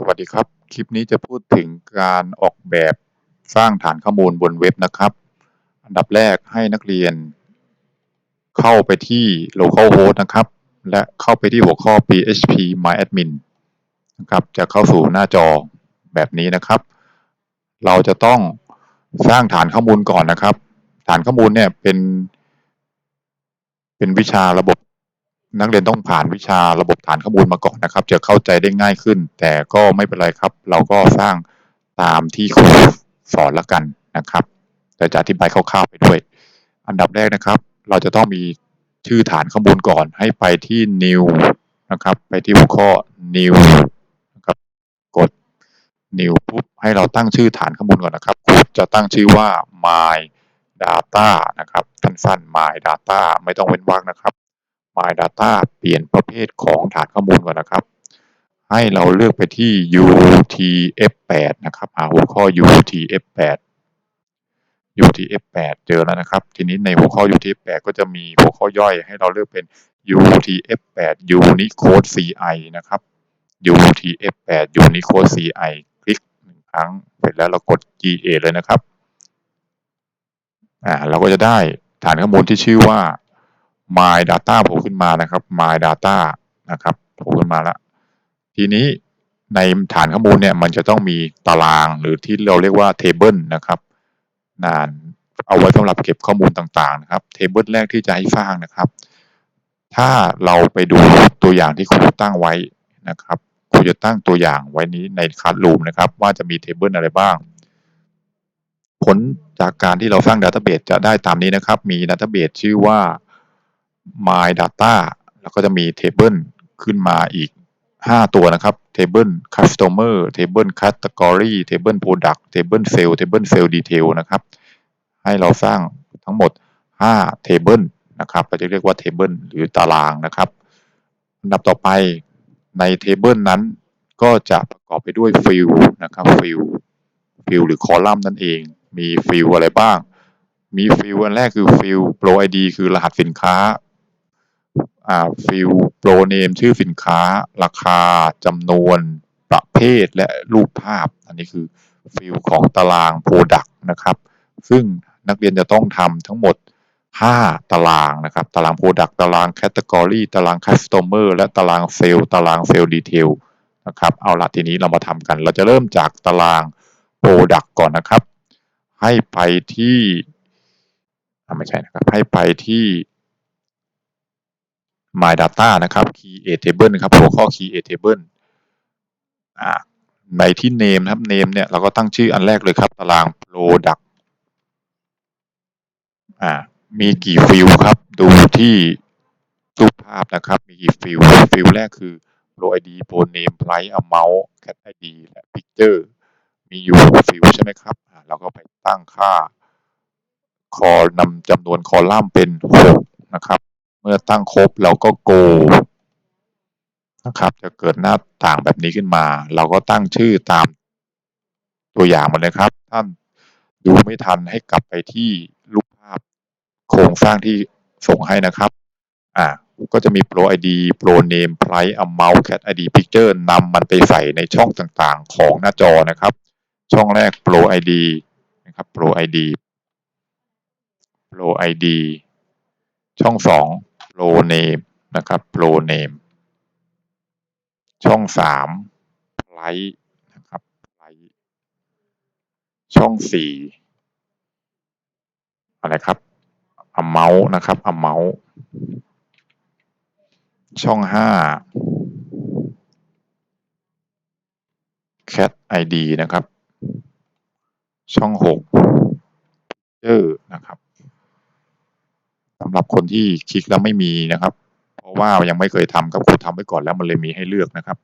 สวัสดีครับ คลิปนี้จะพูดถึงการออกแบบสร้างฐานข้อมูลบนเว็บนะครับ อันดับแรกให้นักเรียน เข้าไปที่ localhost นะครับ และเข้าไปที่หัวข้อ php myadmin นะครับ จะเข้าสู่หน้าจอแบบนี้นะครับ เราจะต้องสร้างฐานข้อมูลก่อนนะครับ ฐานข้อมูลเนี่ยเป็น เป็นวิชาระบบ นักเรียนต้องผ่านวิชาระบบฐานข้อมูลมาก่อนนะครับ จะเข้าใจได้ง่ายขึ้น แต่ก็ไม่เป็นไรครับ เราก็สร้างตามที่ครูสอนละกันนะครับ แต่จะอธิบายคร่าวๆไปด้วย อันดับแรกนะครับ เราจะต้องมีชื่อฐานข้อมูลก่อน ให้ไปที่ new นะครับ ไปที่หัวข้อ new นะครับ กด new ปุ๊บให้เราตั้งชื่อฐานข้อมูลก่อนนะครับครูจะตั้งชื่อว่า my data นะครับ สั้นๆ my data ไม่ต้องเว้นวรรคนะครับ my data เปลี่ยนประเภทของฐานข้อมูลก่อนนะครับ ให้เราเลือกไปที่ UTF-8 นะครับหาหัวข้อ UTF-8 UTF-8 เจอแล้วนะครับ ทีนี้ในหัวข้อ UTF-8 ก็จะมีหัวข้อย่อยให้เราเลือกเป็น UTF-8 Unicode CI นะครับ UTF-8 Unicode CI คลิกหนึ่งครั้ง เสร็จแล้วเรากด GA เลยนะครับ อ่าเราก็จะได้ฐานข้อมูลที่ชื่อว่า my data โผล่ขึ้นมานะครับ my data นะครับโผล่ขึ้นมาแล้ว ทีนี้ในฐานข้อมูลเนี่ยมันจะต้องมีตารางหรือที่เราเรียกว่า table นะครับนานเอาไว้สำหรับเก็บข้อมูลต่างๆนะครับ table แรกที่จะให้สร้างนะครับ ถ้าเราไปดูตัวอย่างที่ครูตั้งไว้นะครับครูจะตั้งตัวอย่างไว้นี้ในคัสลูมนะครับ ว่าจะมี table อะไรบ้างผลจากการที่เราสร้าง Database จะได้ตามนี้นะครับ มี Database ชื่อว่า my data แล้วก็จะมี table ขึ้นมาอีก 5 ตัวนะครับ table customer table category table product table sale table sale detail นะครับ ให้เราสร้างทั้งหมด 5 table นะครับเราจะเรียกว่า table หรือตารางนะครับอันดับต่อไปใน table นั้นก็จะประกอบไปด้วย field นะครับ field field หรือ column นั่นเอง มี field อะไรบ้างมี field อันแรกคือ field pro id คือรหัสสินค้า อ่า field pro name ชื่อสินค้า ราคาจำนวนประเภทและรูปภาพ อันนี้คือ field ของตาราง product นะครับ ซึ่งนักเรียนจะต้องทำทั้งหมด 5 ตารางนะครับ ตาราง product ตาราง category ตาราง customer และตาราง sale ตาราง sale detail นะครับ เอาละทีนี้เรามาทำกัน เราจะเริ่มจากตาราง product ก่อนนะครับ ให้ไปที่ไม่ใช่นะครับ ให้ไปที่ my data นะครับ create table นะครับหัวข้อ create table อ่าในที่ name นะครับ name เนี่ยเราก็ตั้งชื่ออันแรกเลยครับ ตาราง product อ่ามีกี่ฟิลครับ ดูที่รูปภาพนะครับ มีกี่ฟิลฟิลแรกคือ pro id pro name price amount cat id และ picture มีอยู่ฟิลใช่ไหมครับอ่าเราก็ไปตั้งค่า คอนำจำนวนคอลัมน์เป็น 6 นะครับ มื่อตั้งครบเราก็โกนะครับ จะเกิดหน้าต่างแบบนี้ขึ้นมา เราก็ตั้งชื่อตามตัวอย่างมาเลยครับ ท่านดูไม่ทันให้กลับไปที่รูปภาพโครงสร้างที่ส่งให้นะครับอ่าก็จะมี Pro ID Pro Name Price Amount Cat ID Picture นำมันไปใส่ในช่องต่างๆ ของหน้าจอนะครับ ช่องแรก Pro ID นะครับ Pro ID Pro ID ช่อง 2 row name นะครับ row name ช่องสามไลท์นะครับไลท์ช่องสี่อะไรครับอเมาส์นะครับอเมาส์ช่องห้า cat id นะครับ ช่องหกเจอนะครับ สำหรับคนที่คลิกแล้วไม่มีนะครับ เพราะว่ายังไม่เคยทำครับครูทำไว้ก่อนแล้วมันเลยมีให้เลือกนะครับ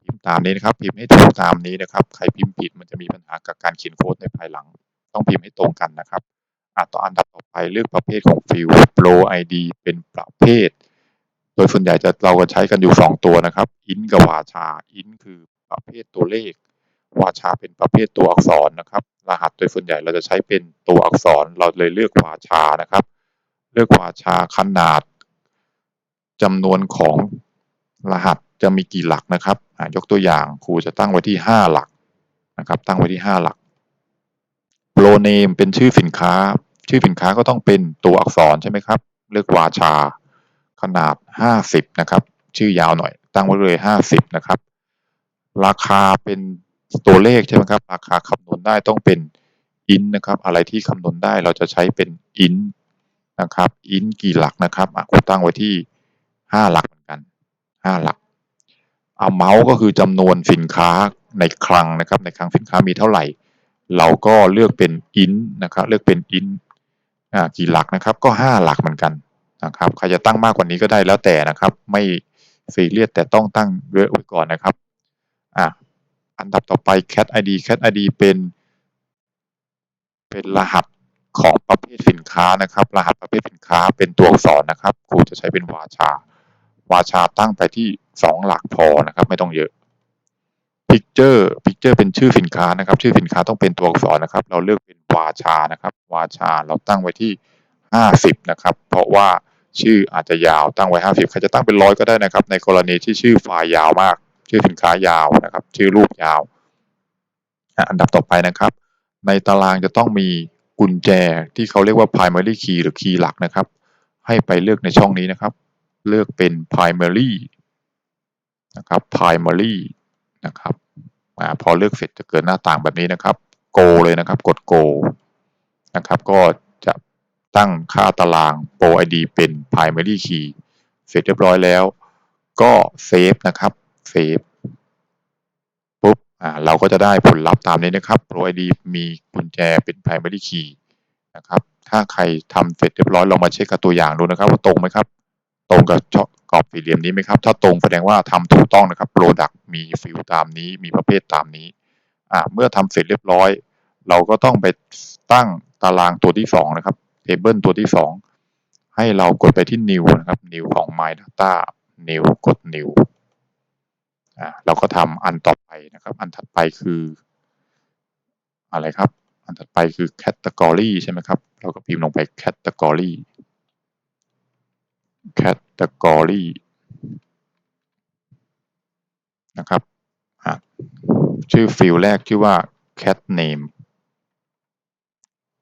พิมพ์ตามนี้นะครับ พิมพ์ให้ถูกตามนี้นะครับ ใครพิมพ์ผิดมันจะมีปัญหากับการเขียนโค้ดในภายหลัง ต้องพิมพ์ให้ตรงกันนะครับอ่าต่ออันดับต่อไปเลือกประเภทของฟิล Pro ID เป็นประเภท โดยส่วนใหญ่จะเราก็ใช้กันอยู่ 2 ตัวนะครับ int กับวาชา int คือประเภทตัวเลขวาชาเป็นประเภทตัวอักษรนะครับ รหัสโดยส่วนใหญ่เราจะใช้เป็นตัวอักษรเราเลยเลือกวาชานะครับ เลือกวาชาขนาดจำนวนของรหัสจะมีกี่หลักนะครับยกตัวอย่างครูจะตั้งไว้ที่ห้าหลักนะครับ ตั้งไว้ที่ห้าหลักโปรเนมเป็นชื่อสินค้า ชื่อสินค้าก็ต้องเป็นตัวอักษรใช่ไหมครับ เลือกวาชา ขนาดห้าสิบนะครับ ชื่อยาวหน่อย ตั้งไว้เลยห้าสิบนะครับ ราคาเป็นตัวเลขใช่ไหมครับ ราคาคำนวณได้ต้องเป็นอินนะครับ อะไรที่คำนวณได้เราจะใช้เป็นอิน นะครับ อินกี่หลักนะครับอะครูตั้งไว้ที่ห้าหลักเหมือนกันห้าหลักเอาเมาส์ก็คือจำนวนสินค้าในคลังนะครับ ในคลังสินค้ามีเท่าไหร่ เราก็เลือกเป็นอินนะครับ เลือกเป็นอินอ่ากี่หลักนะครับ ก็ห้าหลักเหมือนกันนะครับใครจะตั้งมากกว่านี้ก็ได้แล้วแต่นะครับ ไม่ซีเรียสแต่ต้องตั้งเยอะไว้ก่อนนะครับอ่าอันดับต่อไป cat id cat id เป็น เป็นรหัส ของประเภทสินค้านะครับ รหัสประเภทสินค้าเป็นตัวอักษรนะครับ ครูจะใช้เป็นวาชาวาชาตั้งไปที่สองหลักพอนะครับ ไม่ต้องเยอะ picture picture เป็นชื่อสินค้านะครับ ชื่อสินค้าต้องเป็นตัวอักษรนะครับ เราเลือกเป็นวาชานะครับ วาชาเราตั้งไว้ที่ห้าสิบนะครับ เพราะว่าชื่ออาจจะยาวตั้งไว้ห้าสิบใครจะตั้งเป็นร้อยก็ได้นะครับ ในกรณีที่ชื่อไฟล์ยาวมาก ชื่อสินค้ายาวนะครับ ชื่อรูปยาว อันดับต่อไปนะครับ ในตารางจะต้องมี กุญแจที่เขาเรียกว่า primary key หรือ key หลักนะครับ ให้ไปเลือกในช่องนี้นะครับ เลือกเป็น primary นะครับ primary นะครับอพอเลือกเสร็จจะเกิดหน้าต่างแบบนี้นะครับ go เลยนะครับ กด go นะครับ ก็จะตั้งค่าตาราง pro id เป็น primary key เสร็จเรียบร้อยแล้ว ก็ save นะครับ save เราก็จะได้ผลลัพธ์ตามนี้นะครับ pro id มีกุญแจเป็น primary key นะครับ ถ้าใครทำเสร็จเรียบร้อยลองมาเช็คกับตัวอย่างดูนะครับ ว่าตรงไหมครับ ตรงกับกรอบสี่เหลี่ยมนี้ไหมครับ ถ้าตรงแสดงว่าทำถูกต้องนะครับ Product มีฟิลตามนี้ มีประเภทตามนี้ เมื่อทำเสร็จเรียบร้อย เราก็ต้องไปตั้งตารางตัวที่สองนะครับ Table ตัวที่สองให้เรากดไปที่ New นะครับ New ของ My Data New กด New เราก็ทำอันต่อไปนะครับ อันถัดไปคืออะไรครับ อันถัดไปคือ Category ใช่ไหมครับ เราก็พิมพ์ลงไป Category category นะครับ ชื่อฟิลแรกชื่อว่า cat name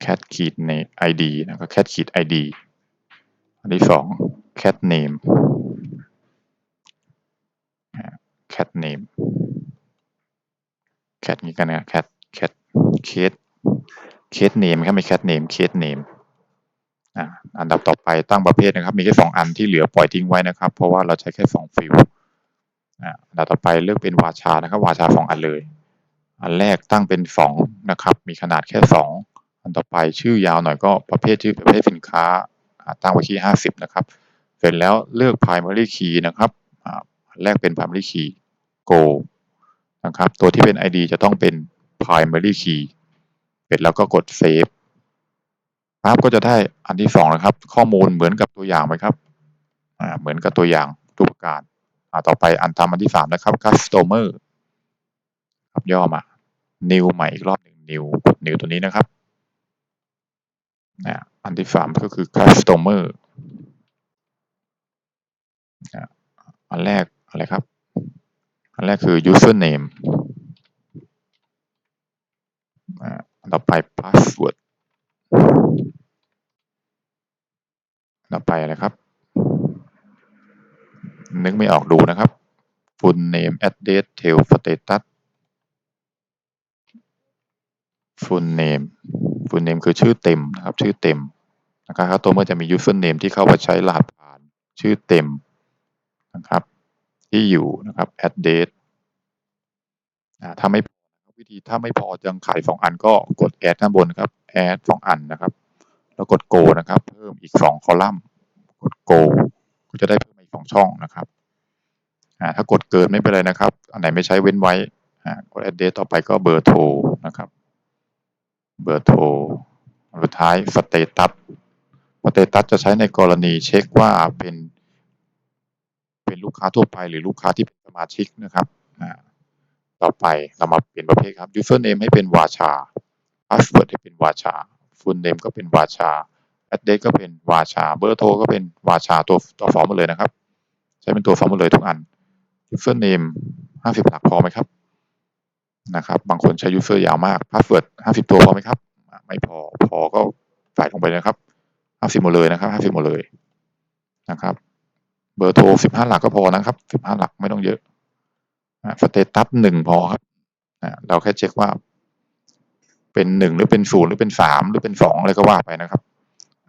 cat ขีดใน id นะครับ cat ขีด id อันที่สอง cat name cat name cat นี้กันนะ cat cat case case name ครับม่ cat name case name อันดับต่อไปตั้งประเภทนะครับ มีแค่สองอันที่เหลือปล่อยทิ้งไว้นะครับ เพราะว่าเราใช้แค่สองฟิลอันดับต่อไปเลือกเป็นวาชานะครับ วาชาสองอันเลย อันแรกตั้งเป็นสองนะครับ มีขนาดแค่สองอันต่อไปชื่อยาวหน่อยก็ประเภทชื่อประเภทสินค้าตั้งไว้ที่ห้าสิบนะครับ เสร็จแล้วเลือก primary key นะครับอันแรกเป็น primary key go นะครับ ตัวที่เป็น id จะต้องเป็น primary key เสร็จแล้วก็กด save ครับก็จะได้อันที่สองนะครับ ข้อมูลเหมือนกับตัวอย่างไหมครับเหมือนกับตัวอย่างทุกประการาต่อไปอันตามอันที่สามนะครับ customer ครับย่อมา new ใหม่อีกรอบหนึ่ง new กด new ตัวนี้นะครับนะอันที่สามก็คือ customer อันแรกอะไรครับ อันแรกคือ username อันต่อไป password ต่อไปนะไรครับ นึกไม่ออกดูนะครับ full name address tail status full name full name คือชื่อเต็มนะครับ ชื่อเต็มนะครับตัวเมื่อจะมี user name ที่เข้ามาใช้รหัสผ่าน ชื่อเต็มนะครับ ที่อยู่นะครับ address ถ้าไม่วิธีถ้าไม่พอยังขายสองอันก็กด add ข้างบนครับ add สองอันนะครับ แล้วกด go นะครับ เพิ่มอีกสองคอลัมน์ กด go ก็จะได้เพิ่มอีกสองช่องนะครับถ้ากดเกินไม่เป็นไรนะครับ อันไหนไม่ใช้เว้นไว้กด address ต่อไปก็เบอร์โทรนะครับ เบอร์โทรสุดท้าย status status จะใช้ในกรณีเช็คว่าเป็น ลูกค้าทั่วไปหรือลูกค้าที่เป็นสมาชิกนะครับอ่าต่อไปเรามาเปลี่ยนประเภทครับ username ให้เป็นวาชา password ให้เป็นวาชา full name ก็เป็นวาชา address ก็เป็นวาชา เบอร์โทรก็เป็นวาชาตัวตัวฟอร์มหมดเลยนะครับ ใช้เป็นตัวฟอร์มหมดเลยทุกอัน username ห้าสิบหลักพอไหมครับนะครับ บางคนใช้ user ยาวมาก password ห้าสิบตัวพอไหมครับ ไม่พอพอก็ใส่ลงไปนะครับห้าสิบหมดเลยนะครับห้าสิบหมดเลยนะครับ เบอร์โทรสิบห้าหลักก็พอนะครับสิบห้าหลักไม่ต้องเยอะสเตตัสหนึ่งพอครับเราแค่เช็คว่า เป็นหนึ่งหรือเป็นศูนย์หรือเป็นสามหรือเป็นสองอะไรก็ว่าไปนะครับ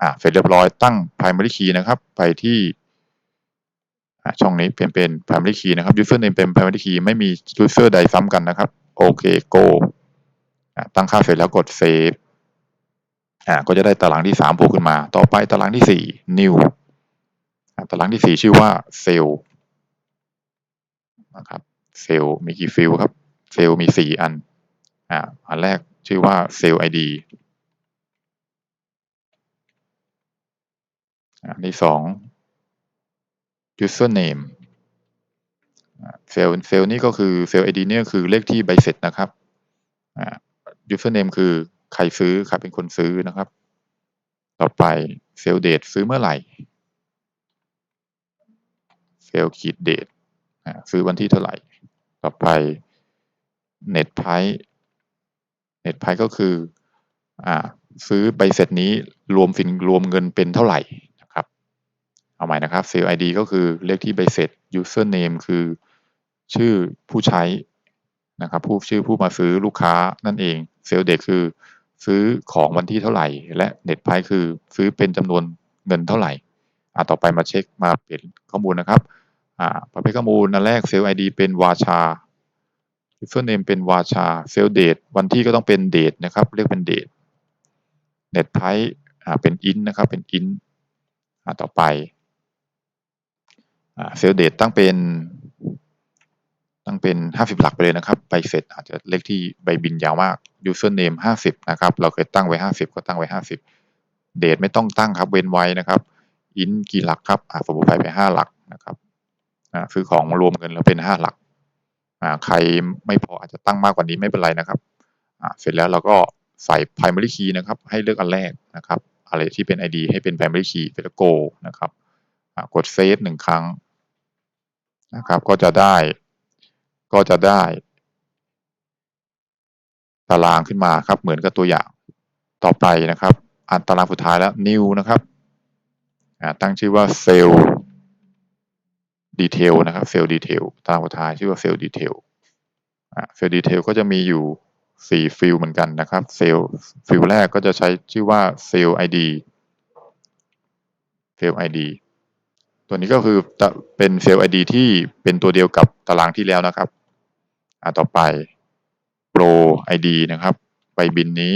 อ่าเสร็จเรียบร้อยตั้ง primary key นะครับ ไปที่ช่องนี้เปลี่ยนเป็น primary key นะครับ username เป็น primary key ไม่มี user ใดซ้ำกันนะครับ โอเค go ตั้งค่าเสร็จแล้วกด save อ่าก็จะได้ตารางที่สามโผล่ขึ้นมา ต่อไปตารางที่สี่ new ตารางที่สี่ชื่อว่า cell นะครับ cell มีกี่ฟิลครับ cell มีสี่อันอ่าอันแรกชื่อว่า cell id อันที่สอง username เซลล์เซลล์นี่ก็คือเซลล์ ID เนี่ยคือเลขที่ใบเสร็จนะครับอ่า username คือใครซื้อใครเป็นคนซื้อนะครับ ต่อไปเซลล์เดทซื้อเมื่อไหร่ เซลล์ขีดเดทซื้อวันที่เท่าไหร่ ต่อไป net price net price ก็คืออซื้อใบเสร็จนี้รวมฟินรวมเงินเป็นเท่าไหร่นะครับ เอาใหม่นะครับ Sale ID ก็คือเลขที่ใบเสร็จ User Name คือชื่อผู้ใช้นะครับผู้ชื่อผู้มาซื้อลูกค้านั่นเอง Sale Date คือซื้อของวันที่เท่าไหร่ และ Net Price คือซื้อเป็นจำนวนเงินเท่าไหร่ อ่าต่อไปมาเช็คมาเปลี่ยนข้อมูลนะครับอ่าประเภทข้อมูลอันแรก Sale ID เป็นวาชา Username เป็นวาชา Sale Date วันที่ก็ต้องเป็น Date นะครับเรียกเป็น Date Net Price อ่าเป็น int นะครับเป็น int อ่าต่อไปอ่า Sale Date ตั้งเป็นตั้งเป็นห้าสิบหลักไปเลยนะครับใบเสร็จอาจจะเลขที่ใบบินยาวมาก username ห้าสิบนะครับ เราเคยตั้งไว้ห้าสิบก็ตั้งไว้ห้าสิบเดทไม่ต้องตั้งครับ เว้นไว้นะครับ อินกี่หลักครับอ่าสมมติไปไปห้าหลักนะครับอ่าซื้อของรวมเงินแล้วเป็นห้าหลักอ่าใครไม่พออาจจะตั้งมากกว่านี้ไม่เป็นไรนะครับอ่าเสร็จแล้วเราก็ใส่ primary key นะครับ ให้เลือกอันแรกนะครับ อะไรที่เป็น ID ให้เป็น primary key เสร็จแล้ว go นะครับอ่ากด save หนึ่งครั้งนะครับ ก็จะได้ ก็จะได้ ตารางขึ้นมาครับ เหมือนกับตัวอย่างต่อไปนะครับ อันตารางสุดท้ายแล้ว new นะครับ ตั้งชื่อว่า cell detail นะครับ cell detail ตารางท้ายชื่อว่า cell detail cell detail ก็จะมีอยู่สี่ฟิลเหมือนกันนะครับ cell ฟิลแรกก็จะใช้ชื่อว่า cell id cell id ตัวนี้ก็คือเป็นเซลล์ ID ที่เป็นตัวเดียวกับตารางที่แล้วนะครับต่อไป Pro ID นะครับใบบินนี้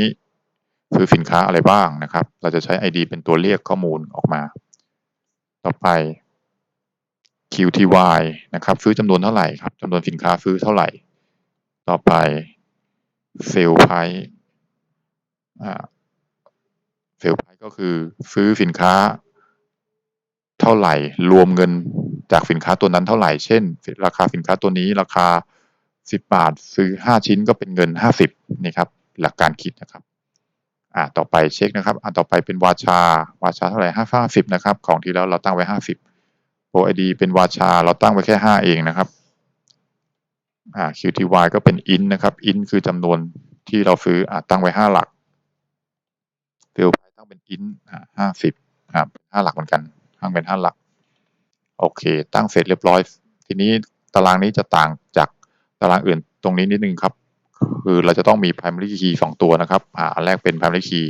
ซื้อสินค้าอะไรบ้างนะครับ เราจะใช้ ID เป็นตัวเรียกข้อมูลออกมา ต่อไป QTY นะครับ ซื้อจำนวนเท่าไหร่ครับจำนวนสินค้าซื้อเท่าไหร่ ต่อไป Sale Price อ่า Sale Price ก็คือซื้อสินค้าเท่าไหร่ รวมเงินจากสินค้าตัวนั้นเท่าไหร่ เช่น ราคาสินค้าตัวนี้ราคา 10 บาท ซื้อ 5 ชิ้นก็เป็นเงิน 50นี่ครับหลักการคิดนะครับ อ่าต่อไปเช็คนะครับอ่าต่อไปเป็นวาชาวาชาเท่าไหร่5 50นะครับ ของที่แล้วเราตั้งไว้50โปรไอดีเป็นวาชาเราตั้งไว้แค่5เองนะครับอ่า QTY ก็เป็น int นะครับ int คือจำนวนที่เราซื้ออ่าตั้งไว้5หลักเฟลไตั้งเป็น int อ่า50อ่าหลักเหมือนกันตั้งเป็นห้าหลัก โอเค ตั้งเสร็จเรียบร้อย ทีนี้ตารางนี้จะต่างจากตารางอื่นตรงนี้นิดนึงครับ คือเราจะต้องมี primary key สองตัวนะครับอ่าอันแรกเป็น primary key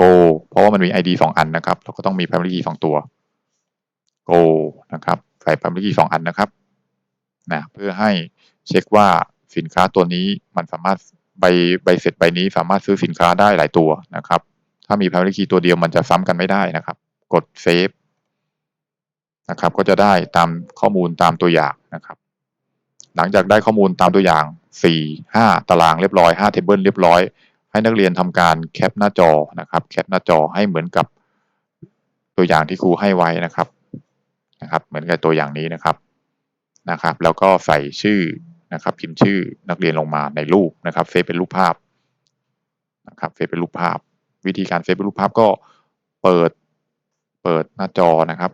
go เพราะว่ามันมี id สองอันนะครับ เราก็ต้องมี primary key สองตัว go นะครับ ใส่ primary key สองอันนะครับนะเพื่อให้เช็คว่าสินค้าตัวนี้มันสามารถใบใบเสร็จใบนี้สามารถซื้อสินค้าได้หลายตัวนะครับ ถ้ามี primary key ตัวเดียวมันจะซ้ำกันไม่ได้นะครับ กด save นะครับ ก็จะได้ตามข้อมูลตามตัวอย่างนะครับ หลังจากได้ข้อมูลตามตัวอย่าง 4 5 ตารางเรียบร้อย5เทเบิลเรียบร้อย ให้นักเรียนทำการแคปหน้าจอนะครับแคปหน้าจอให้เหมือนกับตัวอย่างที่ครูให้ไว้นะครับนะครับเหมือนกับตัวอย่างนี้นะครับนะครับ แล้วก็ใส่ชื่อนะครับ พิมพ์ชื่อนักเรียนลงมาในรูปนะครับเซฟเป็นรูปภาพนะครับเซฟเป็นรูปภาพ วิธีการเซฟเป็นรูปภาพก็เปิดเปิดหน้าจอนะครับ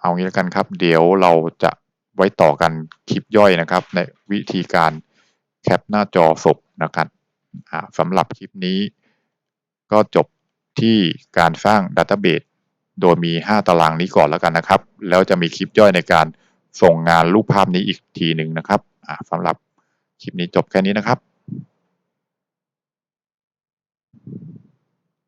เอางี้แล้วกันครับ เดี๋ยวเราจะ ไว้ต่อกันคลิปย่อยนะครับ ในวิธีการแคปหน้าจอศพนะครับสำหรับคลิปนี้ ก็จบที่การสร้างดัตเตอร์เบสโดยมี 5 ตารางนี้ก่อนแล้วกันนะครับ แล้วจะมีคลิปย่อยในการส่งงานรูปภาพนี้อีกทีหนึ่งนะครับสำหรับคลิปนี้จบแค่นี้นะครับ